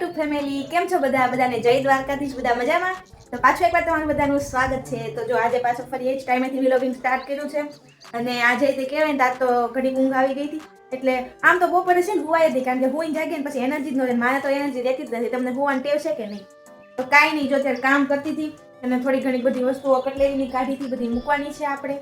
YouTube family કેમ છો બધા? બધાને જય દ્વારકાધીશ, બધા મજામાં? તો પાછું એકવાર તમારું બધાનું સ્વાગત છે. તો જો આજે પાછો ફરી એ જ ટાઈમેથી વિલોગિંગ સ્ટાર્ટ કર્યું છે. અને આજે તે કહેવાય ને તો ઘડી ઊંઘ આવી ગઈ હતી. એટલે આમ તો બપોરે છે ને હુવાય જ કારણ કે હુઈને જાગીએ ને પછી એનર્જી જ ન રહે. મારે તો એનર્જી રહેતી જ નથી. તમને હુવાની ટેવ છે કે નહીં? તો કાંઈ નહીં, જો અત્યારે કામ કરતી હતી અને થોડી ઘણી બધી વસ્તુઓ કટલેરીની કાઢી હતી, બધી મૂકવાની છે આપણે.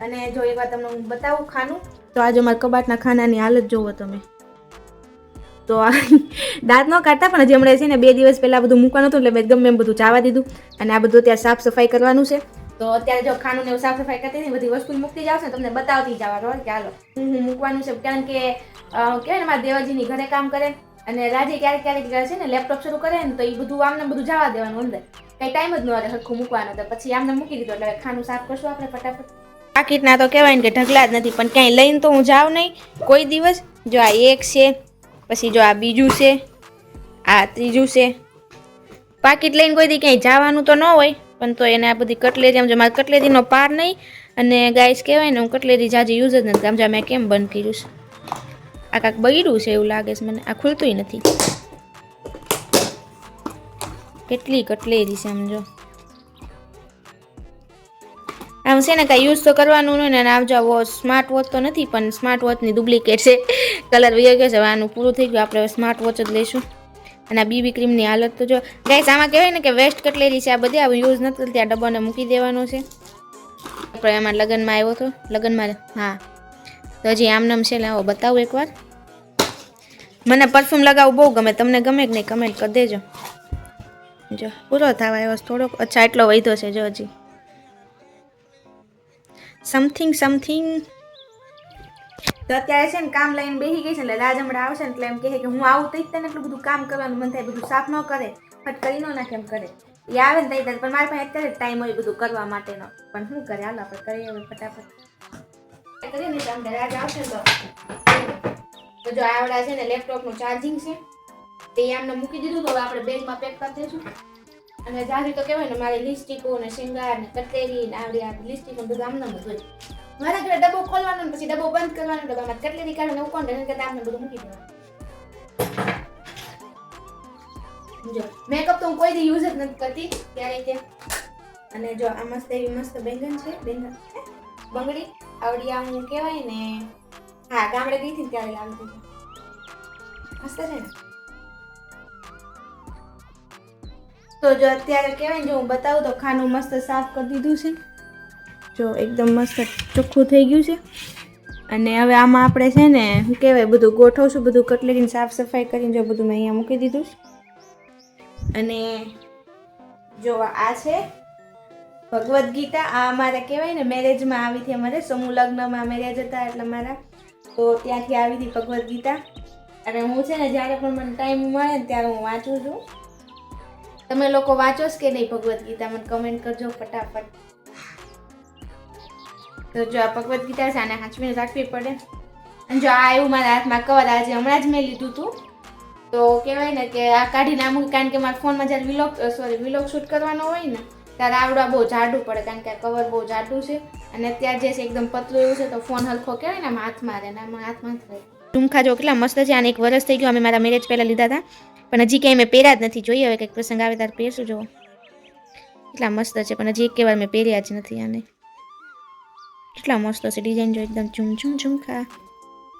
અને જો એકવાર તમને હું બતાવું ખાનું. તો આજે મારા કબાટના ખાનાની હાલત જોવો તમે. તો દાંત ન કાઢતા, પણ હજી હમણાં છે ને બે દિવસ પહેલા બધું મૂકવાનું હતું એટલે ગમે એમ બધું ચાવા દીધું અને આ બધું અત્યારે સાફ સફાઈ કરવાનું છે. તો અત્યારે જો ખાનું ને સાફ સફાઈ કરતી હતી બધી વસ્તુ મૂકતી જાવ ને તમને બતાવતી જવાનું હોય કે હું મૂકવાનું છે, કારણ કે કહેવાય ને મારા દેવાજીની ઘરે કામ કરે અને રાજે ક્યારેક ક્યારેક છે ને લેપટોપ શરૂ કરે ને તો એ બધું આમને બધું જવા દેવાનું અંદર. કઈ ટાઈમ જ ન રહે સરખું મૂકવાનો, તો પછી આમને મૂકી દીધો એટલે ખાનું સાફ કરશું આપણે ફટાફટ. પાકીટના તો કહેવાય ને કે ઢગલા જ નથી, પણ ક્યાંય લઈને તો હું જાઉં નહીં. કોઈ દિવસ જો આ એક છે પછી જો આ બીજું છે, આ ત્રીજું છે. પાકીટ લઈને કોઈ દી ક્યાંય જવાનું તો ન હોય, પણ તો એને આ બધી કટલેરી, આમ જો મારે કટલેરીનો પાર નહીં, અને ગાઈસ કહેવાય ને, હું કટલેરી જાજી યુઝ જ નથી આમ જો મેં કેમ બંધ કર્યું છે. આ કાંક બગડ્યું છે એવું લાગે છે મને, આ ખુલતું નથી. કેટલી કટલેરી છે આમ જો. આમ છે ને કાંઈ યુઝ તો કરવાનું નહીં ને આમ જો સ્માર્ટ વોચ તો નથી, પણ સ્માર્ટ વોચની ડુપ્લિકેટ છે. કલર વહી ગયો છે. આનું પૂરું થઈ ગયું. આપણે સ્માર્ટ વોચ જ લઈશું. અને આ બીબી ક્રીમની હાલત તો જો ગાઈસ આમાં કહેવાય ને કે વેસ્ટ કટલેરી છે. આ બધી આવું યુઝ નથી કરતી આ ડબ્બાને મૂકી દેવાનો છે. આપણે એમાં લગ્નમાં આવ્યો હતો લગ્નમાં હા. તો હજી આમનામ છે લાવો બતાવું એકવાર. મને પરફ્યુમ લગાવવું બહુ ગમે. તમને ગમે કે નહીં કમેન્ટ કરી દેજો. જો, પૂરો થવા એવો થોડોક. અચ્છા, એટલો વધ્યો છે જો હજી. સમથિંગ સમથિંગ તો અત્યારે છે ને કામ લઈને બેસી ગઈ છે, એટલે રાજ હમણાં આવશે ને એટલે એમ કહે કે હું આવું તો તને એટલું બધું કામ કરવાનું મન થાય, બધું સાફ ન કરે ફટ કરી ન નાખે એમ કરે. એ આવે ને તઈ પણ મારી પાસે અત્યારે ટાઈમ હોય બધું કરવા માટેનો. પણ શું કરે, હાલ આપણે કરીએ હવે ફટાફટ. કરીએ ને તમને રાજ આવશે તો જો આવડા છે ને લેપટોપનું ચાર્જિંગ છે. તે આમને મૂકી દીધું તો હવે આપણે બેગમાં પેક કરી દઈશું. અને જાજી તો કહેવાય ને, મારી લિપસ્ટિકો ને શિંગાર ને કટલેરી ને આવડી આ લિસ્ટિકો બધું આમને બધું મારા ઘરે ડબ્બો ખોલવાનો ને પછી ડબ્બો બંધ કરવાનો ડબ્બામાં કટલેરી કાઢો ને ઉકોન એને કરતા આમને બધું મૂકી દેવાનું. જો મેકઅપ તો હું કોઈ દી યુઝ જ નથી કરતી ત્યારે તે અને જો, આ મસ્ત એવી મસ્ત બેંગન છે, બેંગન? બંગડી, આવડી હું કહેવાય ને, હા, ગામડે ગઈ હતી ને ત્યારે લાવી દીધી મસ્ત છે ને? તો જો, અત્યારે કહેવાય જો હું બતાવું તો ખાનું મસ્ત સાફ કરી દીધું છે. જો એકદમ મસ્ત ચોખ્ખું થઈ ગયું છે. અને હવે આમાં આપણે છે ને, શું કહેવાય, બધું ગોઠવશું, બધું કટલેરીને સાફ સફાઈ કરીને જો બધું મેં અહીંયા મૂકી દીધું અને જો આ છે ભગવદ્ ગીતા, આ મારા કહેવાય ને, મેરેજમાં આવી હતી અમારે, સમૂહ લગ્નમાં મેરેજ હતા એટલે મારા તો ત્યાંથી આવી હતી ભગવદ્ ગીતા. અને હું છે ને, જ્યારે પણ મને ટાઈમ મળે ને ત્યારે હું વાંચું છું. તમે લોકો વાંચો કે નહીં ભગવદ્ ગીતા? મને કમેન્ટ કરજો ફટાફટ. તો જો આ ભગવદ્ ગીતા છે, આને હાંચવીને રાખવી પડે. અને જો આ એવું મારા હાથમાં કવર આજે હમણાં જ મેં લીધું હતું તો કહેવાય ને કે આ કાઢી ના મૂકી કારણ કે મારા ફોનમાં જ્યારે વિલોગ સોરી વિલોગ શૂટ કરવાનો હોય ને, ત્યારે આવડા બહુ જાડું પડે, કારણ કે આ કવર બહુ જાડું છે. અને અત્યારે જે છે એકદમ પતલું એવું છે, તો ફોન હલકો કહેવાય ને, આમ હાથમાં રહે ને, આમાં હાથમાં જ રહે. ઝુમખા જો કેટલા મસ્ત છે, આને એક વર્ષ થઈ ગયું, અમે મારા મેરેજ પહેલાં લીધા હતા. પણ હજી ક્યાંય મેં પહેર્યા જ નથી, જોઈએ હવે કંઈક પ્રસંગ આવે ત્યારે પહેરશું જો કેટલા મસ્ત છે, પણ હજી એક વાર મેં પહેર્યા જ નથી આને. કેટલા મસ્ત છે ડિઝાઇન જો એકદમ ઝુમ ઝુમ ઝુમખા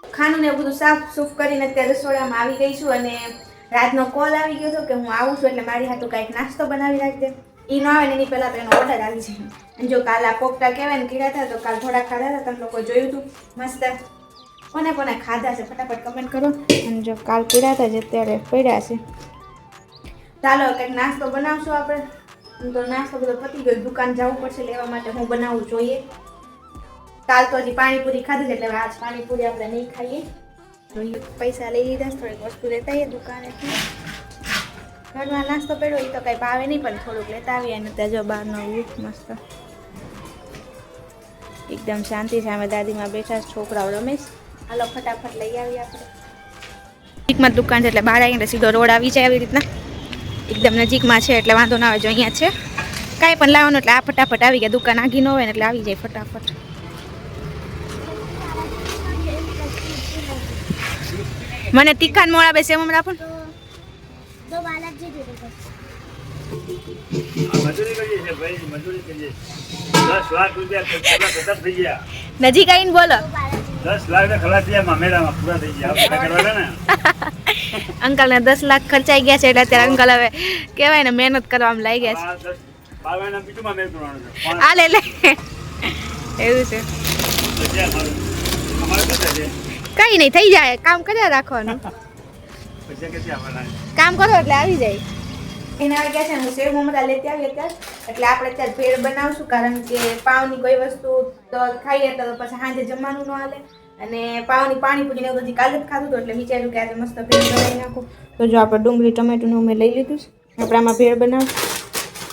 ખાનું ને બધું સાફ સૂફ કરીને અત્યારે રસોડામાં આવી ગઈ છું અને રાતનો કોલ આવી ગયો હતો કે હું આવું છું એટલે મારી હાથું કાંઈક નાસ્તો બનાવી રાખજે એ ન આવે ને એની પહેલાં તો એનો ઓર્ડર આવી જાય. અને જો કાલ આ પોપટા કહેવાય ને કીડા હતા તો કાલ થોડા ખાધા હતા, તમે લોકો જોયું હતું મસ્ત. કોને કોને ખાધા છે ફટાફટ કમેન્ટ કરો. અને જો કાલ પીડા હતા જ અત્યારે પડ્યા છે. ચાલો કંઈક નાસ્તો બનાવશું આપણે. તો નાસ્તો બધો પતી ગયો. દુકાન જવું પડશે, લેવા માટે હું બનાવવું જોઈએ. કાલ તો હજી પાણીપુરી ખાધી છે, એટલે આજ પાણીપુરી આપણે નહીં ખાઈએ. પૈસા લઈ લીધા થોડીક વસ્તુ લેતા આવીએ દુકાનેથી ઘરમાં નાસ્તો પડ્યો એ તો કંઈ ભાવે નહીં, પણ થોડુંક લેતા આવીએ અને ત્યાં જો બહારનો વ્યૂ મસ્ત. એકદમ શાંતિ અમે દાદીમાં બેઠા છોકરાઓ રમેશ હાલો, ફટાફટ લઈ આવીએ આપણે. નજીકમાં દુકાન છે, એટલે બહાર આવીને સીધો રોડ આવી જાય આવી રીતના. એકદમ નજીકમાં છે, એટલે વાંધો ના આવે, જો અહીંયા છે. કાંઈ પણ લાવવાનું, એટલે આ ફટાફટ આવી ગયા, દુકાન આગી ન હોય એટલે આવી જાય ફટાફટ મને તીખાન મોળા બે સેવ હમણાં પણ તો બાલાજી જોડે કરશે આ મજૂરી કરીએ છીએ ભાઈ મજૂરી કરીએ દસ લાખ રૂપિયા મોળા બેસે હમણાં પણ નજીક આવીને બોલો. દસ લાખ ને ખલાસ થયા મામેરામાં પૂરા થઈ ગયા. આ બધા કરવા ને. દસ લાખ ખર્ચાઈ ગયા છે એટલે અત્યારે અંકલ હવે કેવાય ને મહેનત કરવામાં લઈ ગયા છે. આ લે લે. એવું છે? કઈ નહીં થઈ જાય. કામ કર્યા રાખવાનું? કામ કરો એટલે આવી જાય. એના આવી ગયા છે? હું સેવ મમરા લેતી આવી અત્યારે. એટલે આપણે અત્યારે ભેળ બનાવશું કારણ કે પાવની કોઈ વસ્તુ તો ખાઈએ તો પછી સાંજે જમવાનું ન હાલે અને પાવની પાણીપુરી ને એવું બધી કાલે જ ખાધું હતું એટલે વિચાર્યું કે આજે મસ્ત ભેળ બનાવી નાખું. તો જો આપણે ડુંગળી ટમેટું મેં લઈ લીધું છે. આપણે આમાં ભેળ બનાવશું.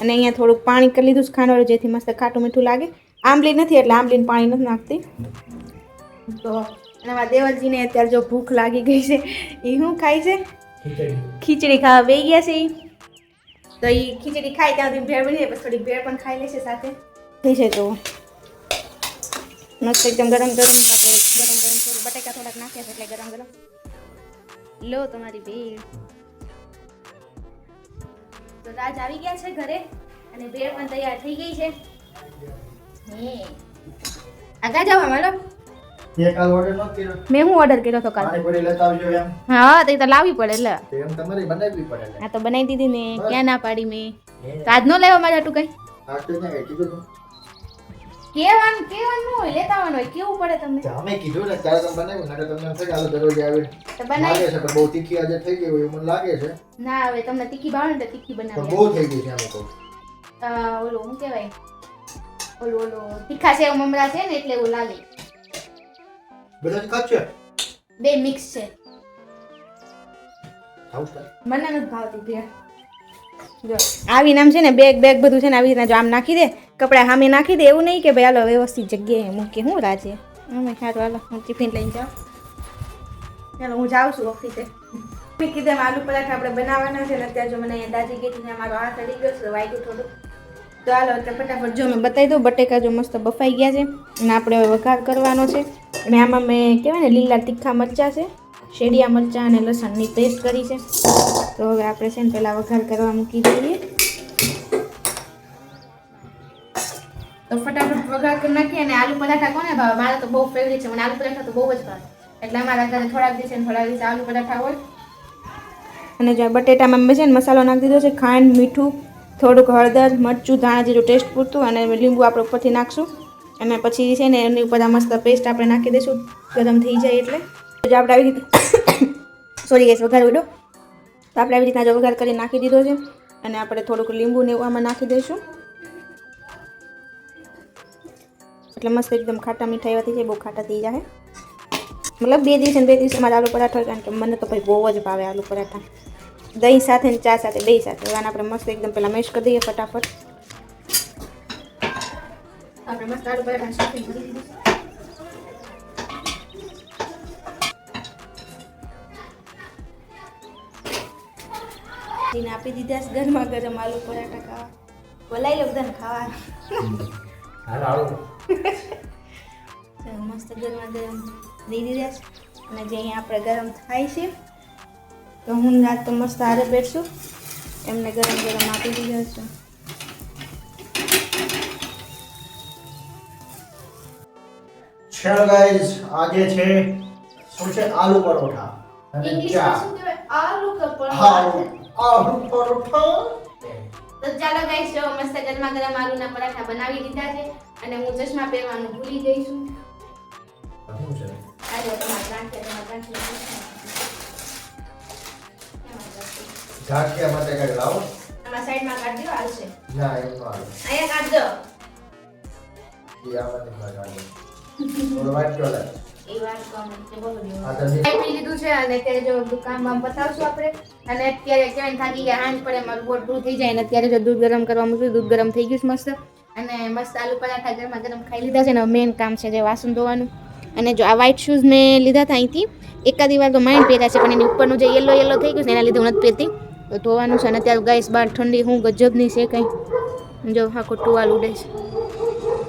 અને અહીંયા થોડુંક પાણી કરી લીધું છે ખાંડવાળું જેથી મસ્ત ખાટું મીઠું લાગે. આંબલી નથી એટલે આંબલીને પાણી નથી નાખતી. તો અને અમારા દેવલજીને અત્યારે જો ભૂખ લાગી ગઈ છે એ શું ખાય છે? ખીચડી. ખાવા બે ગયા છે. તો એ ખીચડી ખાય ત્યાં સુધી ભેળ બની પછી થોડી ભેળ પણ ખાઈ લેશે સાથે. થઈ છે તો. મસ્ત એકદમ ગરમ ગરમ સાથે ગરમ ગરમ થોડું બટેકા થોડાક નાખ્યા છે એટલે ગરમ ગરમ. લો તમારી ભેળ. તો રાજ આવી ગયા છે ઘરે અને ભેળ પણ તૈયાર થઈ ગઈ છે. હે. આગા જાવ હાલો તે કાલ ઓર્ડર ન કર્યો. મેં હું ઓર્ડર કર્યો હતો કાલ? પાણીપુરી લેતા આવજો એમ. હા તો તો લાવવી પડે એટલે. હા એમ તમારે બનાવવી પડે ને તો બનાવી દીધી ને ક્યાં ના પાડી મેં? તો આજ નો લેવા મારે હાટું કઈ? તો ક્યાં કીધું કેવાનું કેવાનું હોય લેતા આવવાનું હોય કેવું પડે તમને? અમે કીધું ને ત્યારે તમે બનાવ્યું નકર તમને એમ થાય કે દરરોજ આવે. તો બનાવી છે પણ બહુ તીખી આજે થઈ ગઈ હોય એવું મને લાગે છે. ના હવે તમને તીખી ભાવે ને તો તીખી બનાવી બહુ થઈ ગઈ છે આમ તો. ઓલું શું કહેવાય? ઓલું ઓલું તીખા સેવ મમરા છે ને એટલે એવું લાગે. બધા જ ખાচ্ছে બે મિક્સ છે. ખાવું છે? મને નથી ભાવતી ભેળ. જો આવી નામ છે ને બેગ બેગ બધું છે ને આવી રીતના જો આમ નાખી દે કપડા સામે નાખી દે એવું નહીં કે ભાઈ હાલો વ્યવસ્થિત જગ્યાએ મૂકી હું રાજે. અમે સારું હાલો હું ટિફિન લઈને જાઉં. ચાલો હું જાઉં છું ઓફિસે મેં કીધું આલુ પરાઠા આપણે બનાવવાના છે ને અત્યારે જો મને અહીંયા દાદી કીધી ને મારો હાથ અડી ગયો છે વાગ્યું થોડું. તો હાલો એટલે ફટાફટ જો મેં બતાવી દઉં બટેકા જો મસ્ત બફાઈ ગયા છે અને આપણે વઘાર કરવાનો છે. અને આમાં મેં કહેવાય ને લીલા તીખા મરચાં છે શેડિયા મરચાં અને લસણની પેસ્ટ કરી છે. તો હવે આપણે છે ને પહેલાં વઘાર કરવા મૂકી દઈએ. તો ફટાફટ વઘાર કરી નાખીએ અને આલુ પરાઠા કોને ભાવે? મારે તો બહુ ફેવરેટ છે મને આલુ પરાઠા તો બહુ જ ભાવે. એટલે અમારા ઘરે થોડાક દિવસે થોડાક દિવસે આલુ પરાઠા હોય. અને જો બટેટામાં મેં છે ને મસાલો નાખી દીધો છે ખાંડ મીઠું થોડુંક હળદર મરચું ધાણા જેટલું ટેસ્ટ પૂરતું અને લીંબુ આપણે ઉપરથી નાખશું. અને પછી છે ને એની ઉપર આ મસ્ત પેસ્ટ આપણે નાખી દઈશું. ગરમ થઈ જાય એટલે. જો આપણે આવી રીતે સોરી ગેસ વઘાર ઉડો તો. આપણે આવી રીતના જો વઘાર કરી નાખી દીધો છે. અને આપણે થોડુંક લીંબુ ને એવું આમાં નાખી દઈશું. એટલે મસ્ત એકદમ ખાટા મીઠા એવા થઈ જાય, બહુ ખાટા થઈ જાય. મતલબ બે દિવસે બે દિવસે મારે આલુ પરાઠા, કારણ કે મને તો ભાઈ બહુ જ ભાવે આલુ પરાઠા. દહીં સાથે ને ચા સાથે બે સાથે. હવે આપણે મસ્ત એકદમ પહેલાં મેશ કરી દઈએ ફટાફટ. આપણે મસ્ત આલુ પરાઠા સાથે કરી દીધું એને આપી દીધા છે ગરમા ગરમ આલુ પરાઠા ખાવા. બોલાવી લો બધાને ખાવા મસ્ત ગરમા ગરમ દઈ દીધા છે. અને જે અહીંયા આપણે ગરમ થાય છે તો હું રાત તો મસ્ત હારે બેઠશું એમને ગરમ ગરમ આપી દીધા છે. ચલો ગાઈઝ આજે છે શું છે? આલુ પરોઠા. અને ચા. આલુ હા આલુ પરોઠા. તો ચાલો ગાઈસ જો મસ્ત ગરમા ગરમ આલુના પરાઠા બનાવી દીધા છે અને હું ચશ્મા પહેરવાનું ભૂલી ગઈ છું. ગાંઠિયા માટે કઈ લાવો. આમાં સાઈડમાં કાઢી દો હાલશે. ના એમ ન આવે અહીંયા કાઢ દો. એ આમાંથી કાઢો. થોડો લે એ બોલો લીધું છે અને અત્યારે જો બધું કામ પતાવશું આપણે. અને અત્યારે કહેવાય થાકી ગયા હાંજ પડે મારું બોટ પૂરું થઈ જાય. અને અત્યારે જો દૂધ ગરમ કરવા મૂક્યું દૂધ ગરમ થઈ ગયું છે મસ્ત. અને મસ્ત આલુ પરાઠા ગરમા ગરમ ખાઈ લીધા છે. ને મેઇન કામ છે જે વાસણ ધોવાનું. અને જો આ વ્હાઈટ શૂઝ મેં લીધા હતા અહીંથી એકાદી વાર તો માઇન્ડ પહેર્યા છે પણ એની ઉપરનું જે યલો યલો થઈ ગયું છે એના લીધે હું નથી પહેરતી. તો ધોવાનું છે. અને અત્યારે ગાઈસ બહાર ઠંડી હું ગજબની છે કંઈ. જો આખો ટુવાલ ઉડે છે.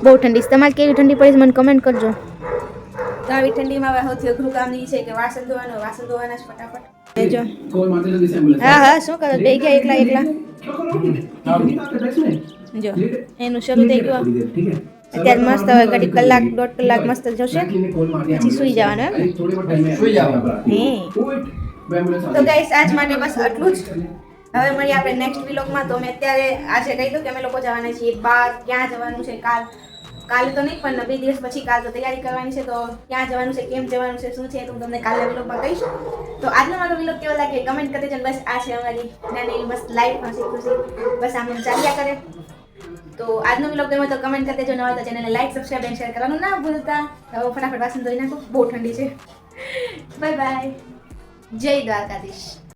બહુ ઠંડી. છે તમારે કેવી ઠંડી પડી છે મને કમેન્ટ કરજો. તો આવી ઠંડીમાં હવે સૌથી અઘરું કામ એ છે કે વાસણ ધોવાનું વાસણ ધોવાના છે ફટાફટ. હા હા શું કરો? બે ગયા એકલા એકલા. જો એનું શરૂ થઈ ગયું. અત્યારે મસ્ત હવે ઘડી કલાક દોઢ કલાક મસ્ત જોશે. પછી સુઈ જવાનું એમ તો ગાઈસ આજ માટે બસ આટલું જ. હવે મળીએ આપણે નેક્સ્ટ વ્લોગમાં તો મેં અત્યારે આજે કહી દઉં કે અમે લોકો જવાના છીએ બહાર ક્યાં જવાનું છે કાલ? કાલે તો નહીં, પણ બે દિવસ પછી કાલ તો તૈયારી કરવાની છે, તો ક્યાં જવાનું છે, કેમ જવાનું છે, શું છે તો હું તમને કાલના વ્લોગમાં કહીશ. તો આજનો મારો વિલોગ કેવો લાગે કમેન્ટ કરી દેજો અને બસ આ છે અમારી નાની બસ લાઈફ હસી ખુશી. બસ આમ ચાલ્યા કરે. તો આજનો વ્લોગ ગમે તો કમેન્ટ કરી દેજો, ન હોય તો ચેનલને લાઈક સબસ્ક્રાઈબ એન્ડ શેર કરવાનું ના ભૂલતા. હવે ફટાફટ વાસણ ધોઈ નાખો. બહુ ઠંડી છે. બાય બાય જય દ્વારકાધીશ.